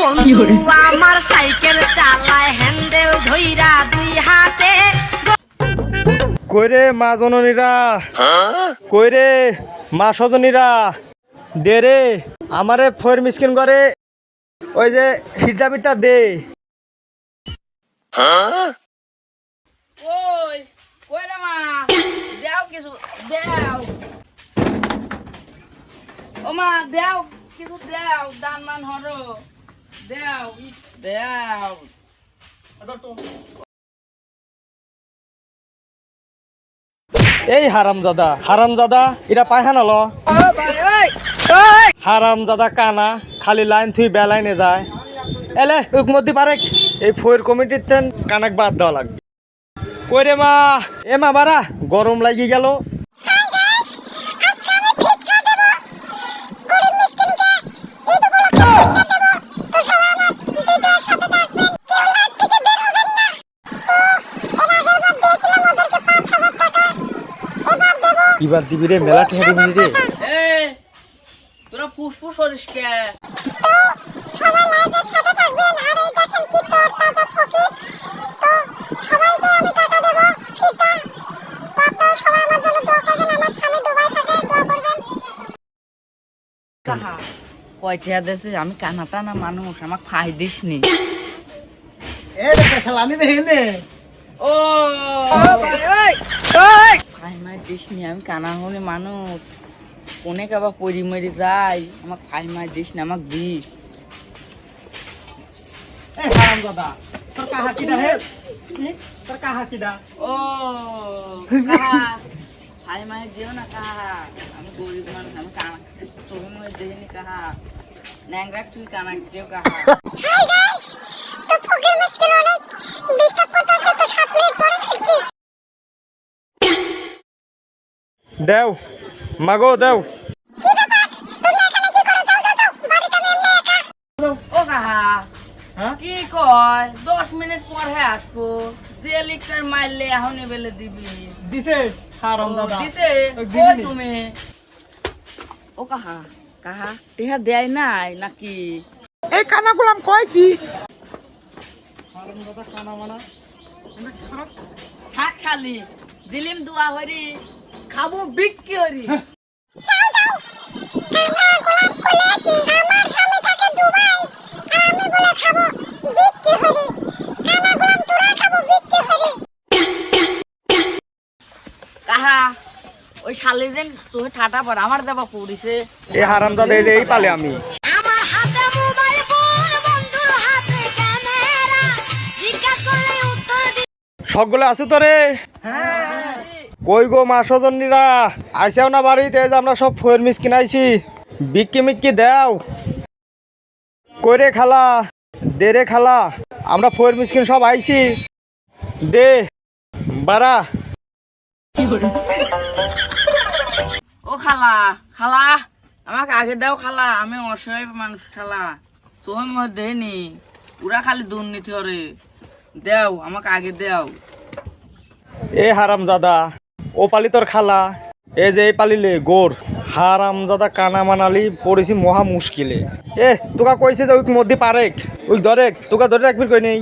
আমার সাইকেল চালায় হ্যান্ডেল ধইরা দুই হাতে। কইরে মা জননীরা কইরে মা সজনীরা দে রে আমারে ফয়ের মিসকিন করে ওই যে হিরদা মিটটা দে। ওই কই রে মা দেও কিছু দেও। ও মা দেও কিছু দেও দান মান হরো। দেও ইস, এই হারাম দাদা হারাম দাদা এটা পায়খানা ল। হারাম দাদা কানা খালি লাইন থুই বেলাইনে যায়। এলে উক মধ্যে পারেক। এই ফয়ের কমিটির তেন কানাক বাদ দেওয়া লাগবে। কইরে মা? এ মা বারা গরম লাগি গেল। এবার দিবি রে মেলা ঠেহারি মিনি রে তোরা ফুসফুস করিস কে? সবাই লাইভের সাথে থাকবেন। আর এই দেখেন কি তোর তাজা ফকির। তো সবাইকে আমি টাকা দেবো। ফিটা তো আপনারা সবাই আমার জন্য দোয়া করবেন। আমার স্বামী দুবাই থাকে দোয়া করবেন। কাহা? কয়টা দেশে আমি কানাটা না মানুষ। আমাকে ফাই দিস নি। ও ফাই মাই দিস নি আমি কানা হলে মানুষ। কোনে কাবা পরি মরি যাই আমাকে ফাই মাই দিস নি আমাকে দিস। হারাম দাদা তোর কাহা কিডা হে? তোর কাহা কিডা ও ফাই মাই দিও না কাহা আমি গরিব মানুষ আমি কানা চোখে মুখে দিইনি কাহা ন্যাংরা তুই কানা দিও কাহা ও কাহা দেও। কি কয়? দশ মিনিট পরে আসব। যে লিখটার মারলে এখন বেলে দিবি। দিছে দিছে? কই তুমি? ও কাহা কাহা টেহা দেয় নাই নাকি? এই কানা গুলাম কয় কি? থাক শালি দিলিম দুয়া হরি খাব বিক্রি। হরি যাও যাও। আমার গোলাপ কইলে কি আমার স্বামী থাকে দুবাই। আর আমি বলে খাব বিক্রি হরি। আমার গোলাম তোরা খাব বিক্রি হরি। কাহা ওই শালি যেন তোকে ঠাটা আমার দেবা পড়িছে। এই পালে আমি। আমার হাতে মোবাইল ফোন বন্ধুর হাতে ক্যামেরা। জিজ্ঞাসা করলে উত্তর দি সকলে আছো তো রে? কই গো মা সজনীরা আইসাও না বাড়িতে আমরা সব ফয়ের মিস কিনাইছি। বিক্কি মিক্কি দেও। কইরে খালা? দে রে খালা। আমরা ফয়ের মিসকিন সব আইছি। দে বারা ও খালা খালা আমাকে আগে দাও খালা আমি অসহায় মানুষ খালা। তোর মধ্যে নি পুরা খালি দুর্নীতি হরে দেও আমাকে আগে দেও। এ হারাম দাদা ও পালি তোর খালা। এ যে এই পালিলে গোর। হারাম দাদা কানা মানালি পড়েছি মহা মুশকিলে। এ তোকা কইছে যে ওই মধ্যে পারেক। ওই ধরেক তোকা ধরে রাখবি কই নেই?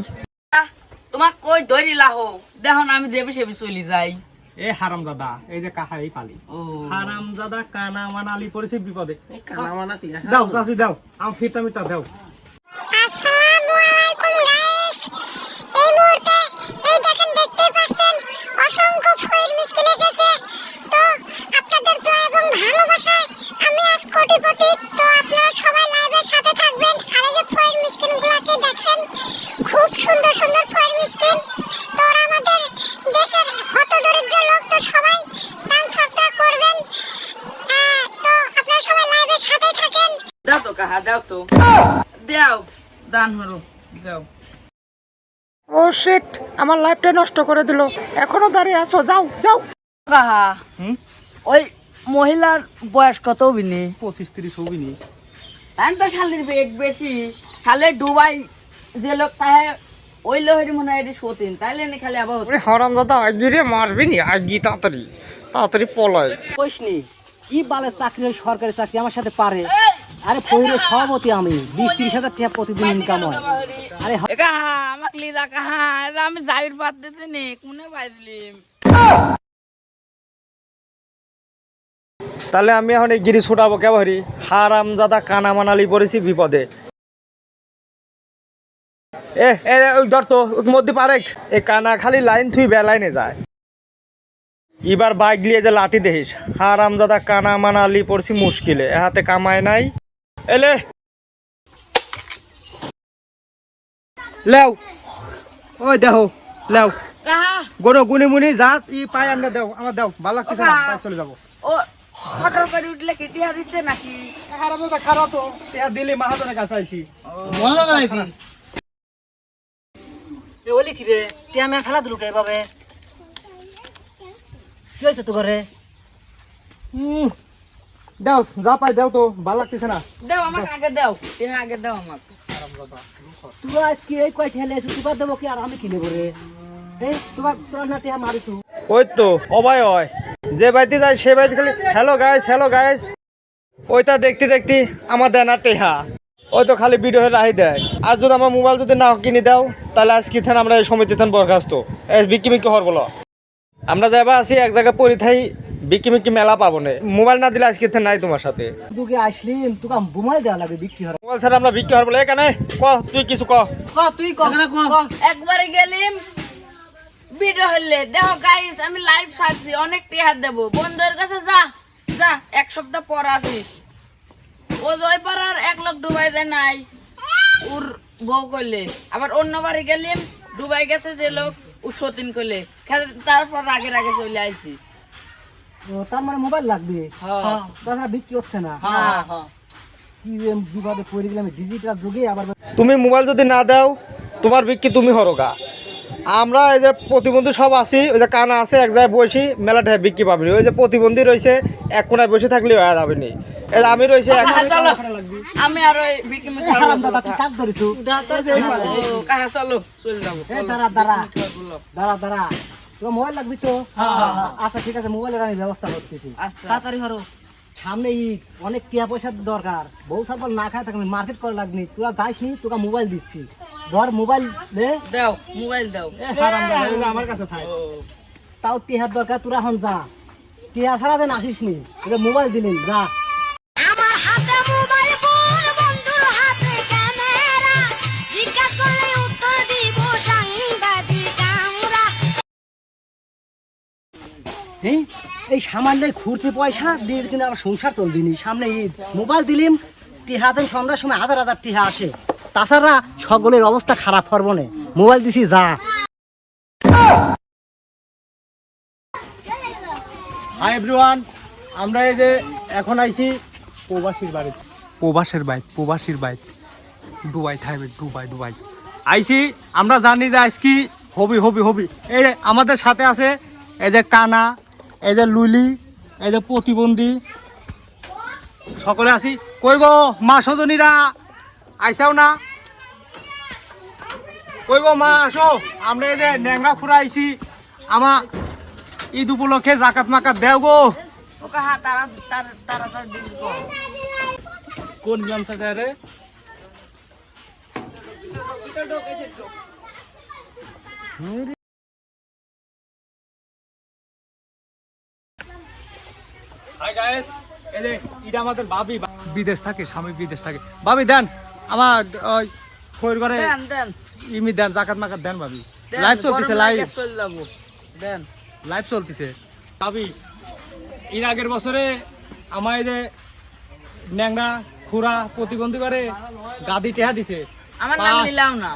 তোমার কই ধরিলা হো? দেখো না আমি দেবে সেবি চলি যাই। এ হারাম দাদা এই যে কাহা এই পালি। ও। হারাম দাদা কানা মানালি পড়েছে বিপদে। কানা মানা কি দাও চাষি দাও। আম ফিরতা মিটা দাও আসসালামু আলাইকুম গাইস এই মুহূর্তে এই দেখেন দেখতে পাচ্ছেন অসংখ্য ফয়ের মিসকিন এসেছে তো আপনাদের দোয়া এবং ভালোবাসায় আমি আজ কোটিপতি তো আপনারা সবাই লাইভের সাথে থাকবেন আর এই যে ফয়ের মিসকিনগুলোকে দেখেন খুব সুন্দর সুন্দর ফয়ের মিসকিন তো ওরা আমাদের দেশের হত দরিদ্র লোক তো সবাই দান সাবস্ক্রাইব করবেন আহ, তো আপনারা সবাই লাইভের সাথে থাকেন দাও তো কাহা দাও তো। দাও দান হরো দাও। ও শিট আমার লাইফটা নষ্ট করে দিল। এখনও দাঁড়িয়ে আছো যাও যাও। কাহা ওই মহিলার বয়স কত বিনি পঁচিশ তিরিশ আমি তো শালির বেগ বেশি। শালে ডুবাই যে লোক তাহে ওই লোহের মনে হয় সতীন। তাইলে নি খালি আবার ওরে হারাম দাদা আগি রে মারবি নি আগি তাড়াতাড়ি তাড়াতাড়ি পলায়। কইসনি কি বালে চাকরি সরকারি চাকরি আমার সাথে পারে। আরে ফইরে সভাপতি আমি বিশ ত্রিশ হাজার টাকা প্রতিদিন ইনকাম হয়। আরে একা আমাকে লিদা কাহা আমি যাবির পাত দিতে নি কোনে পাইছিলিম তাহলে আমি এখন এই গিরি ছুটাবো কেবারি হারাম জাদা কানা মানালি পড়েছি বিপদে। এ এ ওই ধর তো ওই মধ্যে পারেক। এ কানা খালি লাইন থুই বে লাইনে যায়। এবার বাইক লিয়ে যে লাঠি দেখিস হারাম জাদা কানা মানালি পড়ছি মুশকিলে এ হাতে কামায় নাই। এলে লেও ওই দেখো লেও কাহা গরু গুনি মুনি যা ই পাই আমরা দেও আমার দেও ভালো লাগতেছে না বাইক চলে যাবো ও ফটো করে উঠলে কেটিয়া দিচ্ছে নাকি খারাপ তো খারাপ তো টিয়া দিলি মাহাজনের কাছে আইছি মজা বানাইছি এ ওলি কি রে তুই আমি আর খেলা দিলু কে এভাবে কি হয়েছে তো ঘরে হুম দাও যা পাই দাও তো ভালো লাগতেছে না। দেও আমাকে আগে দাও তুমি আগে দাও আমাকে। তুই আজকে এই কয় ঠেলে এসে তুই দেবো কি আর আমি কি নেব রে? এই তোমার তোর না টিয়া মারিছু ওই তো অবাই হয়। যে বাড়িতে যায় সে বাড়িতে খালি হ্যালো গাইস হ্যালো গাইস ওইটা দেখতে দেখতে আমার দেয় না টেহা। ওই তো খালি ভিডিও হয়ে রাহি দেয়। আর যদি আমার মোবাইল যদি না কিনে দাও তাহলে আজকে থান আমরা এই সমিতি থান বরখাস্ত। এই বিক্কি মিক্কি হর বলো। আমরা যাবা আছি এক জায়গায় পরি থাই বিক্কি মিক্কি মেলা পাবো না। মোবাইল না দিলে আজকে নাই তোমার সাথে। তুই আসলিম তোকে বোমাই দেওয়া লাগবে বিক্রি হওয়ার। মোবাইল ছাড়া আমরা বিক্রি এখানে ক তুই কিছু ক। ক তুই ক ক। একবারে গেলিম ভিডিও হইলে দেখো গাইস আমি লাইভ ছাড়ছি অনেক টিহার দেবো। বন্ধুদের কাছে যা যা এক সপ্তাহ পর আসিস। ও ওই পাড়ার এক লোক ডুবাই দেয় নাই। ওর বউ করলে আবার অন্য বাড়ি গেলিম ডুবাই গেছে যে লোক ও সতীন করলে তারপর আগে আগে চলে আইছি। তার মানে মোবাইল লাগবে। হ্যাঁ। তাছাড়া বিক্রি হচ্ছে না। বিপদে পড়ে গেলাম ডিজিটাল যুগে আবার তুমি মোবাইল যদি না দাও তোমার বিক্রি তুমি হরগা আমরা এই যে প্রতিবন্ধী সব আছি ওই যে কানা আছে এক জায়গায় বসি মেলাটা বিক্রি পাবনি ওই যে প্রতিবন্ধী রয়েছে এক কোনায় বসে থাকলে হয়ে যাবে নি। আমি রয়েছে হ্যাঁ, চলো। আমি আর ওই বিক্রি ধরিছু দাঁড়া দাঁড়া। দাঁড়া দাঁড়া। তোর মোবাইল লাগবি তো? আচ্ছা ঠিক আছে মোবাইলের আমি ব্যবস্থা করতেছি। আচ্ছা। তাড়াতাড়ি হরো সামনে ঈদ অনেক টিয়া পয়সার দরকার। বউ সাবল না খায় থাকলে মার্কেট করা লাগনি তোরা যাইস নি তোকে মোবাইল দিচ্ছি। ধর মোবাইল দে। দাও মোবাইল দাও। আমার কাছে থাক। তাও টিহার দরকার তোরা এখন যা। টিহা ছাড়া যেন আসিস নি তোকে মোবাইল দিলেন যা। আমার হাতে এই এই সামান্য ঘুরতে পয়সা দিয়ে কিন্তু আমার সংসার চলবি নি। সামনে ঈদ। মোবাইল দিলিম টিহা দেন সন্ধ্যার সময় হাজার হাজার টিহা আসে। তাছাড়া সকলের অবস্থা খারাপ করব না মোবাইল দিছি যা। হাই এভরিওয়ান আমরা এই যে এখন আইছি প্রবাসীর বাড়ি। প্রবাসের বাইক প্রবাসীর বাইক। ডুবাই থাকবে ডুবাই ডুবাই আইছি আমরা জানি যে আজকে হবি হবি হবি। এই আমাদের সাথে আছে এই যে কানা এই যে লুলি এই যে প্রতিবন্ধী। সকলে আছি কই গো মা সজনীরা আইসাও না? কই গো মা আসো। আমরা এই যে ন্যাংরা খুঁড়া আইছি। আমা ঈদ উপলক্ষে জাকাত মাকাত দেও গো। গো কোন গ্রাম থেকে রে এটা আমাদের বিদেশ থাকে স্বামী বিদেশ থাকে। ভাবি দেন আমার ওই খৈর করে ইমি দেন জাকাত মাকাত দেন লাইভ চলতেছে লাইভ দেন। লাইভ চলতেছে। ভাবি এর আগের বছরে আমার যে ন্যাংরা খুরা প্রতিবন্ধী করে গাদি টেহা দিছে। আমার নাম। নিলাম না।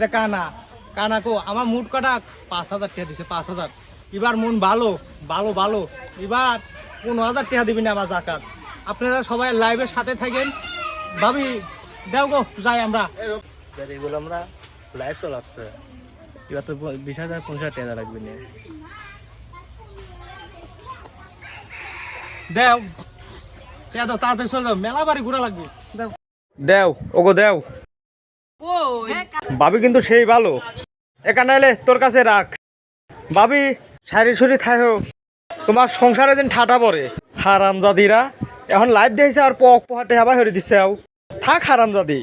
যে কানা। কানা কো আমার মুট কাটা? পাঁচ হাজার টেহা দিছে পাঁচ হাজার। এবার মন ভালো ভালো ভালো। এবার পনেরো হাজার টেহা দিবি না আমার জাকাত। আপনারা সবাই লাইভের সাথে থাকেন। ভাবি দেও গো যাই আমরা। এগুলো আমরা লাইভ চলাচ্ছে এবার তো বিশ হাজার পঞ্চাশ টাকা লাগবে না দেও। তাড়াতাড়ি চলে যাও। মেলা বাড়ি ঘোরা লাগবে। দেও। দেও ওগো দেও। ওই ভাবি কিন্তু সেই ভালো। এখানে এলে তোর কাছে রাখ। ভাবি সারি সুরি থাকো তোমার সংসারে দিন ঠাটা পড়ে। হারাম জাদিরা এখন লাইভ দিয়েছে আর পক পোহাটে হাবা হরে দিচ্ছে আও। থাক হারাম দাদি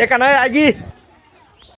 এখানে আগি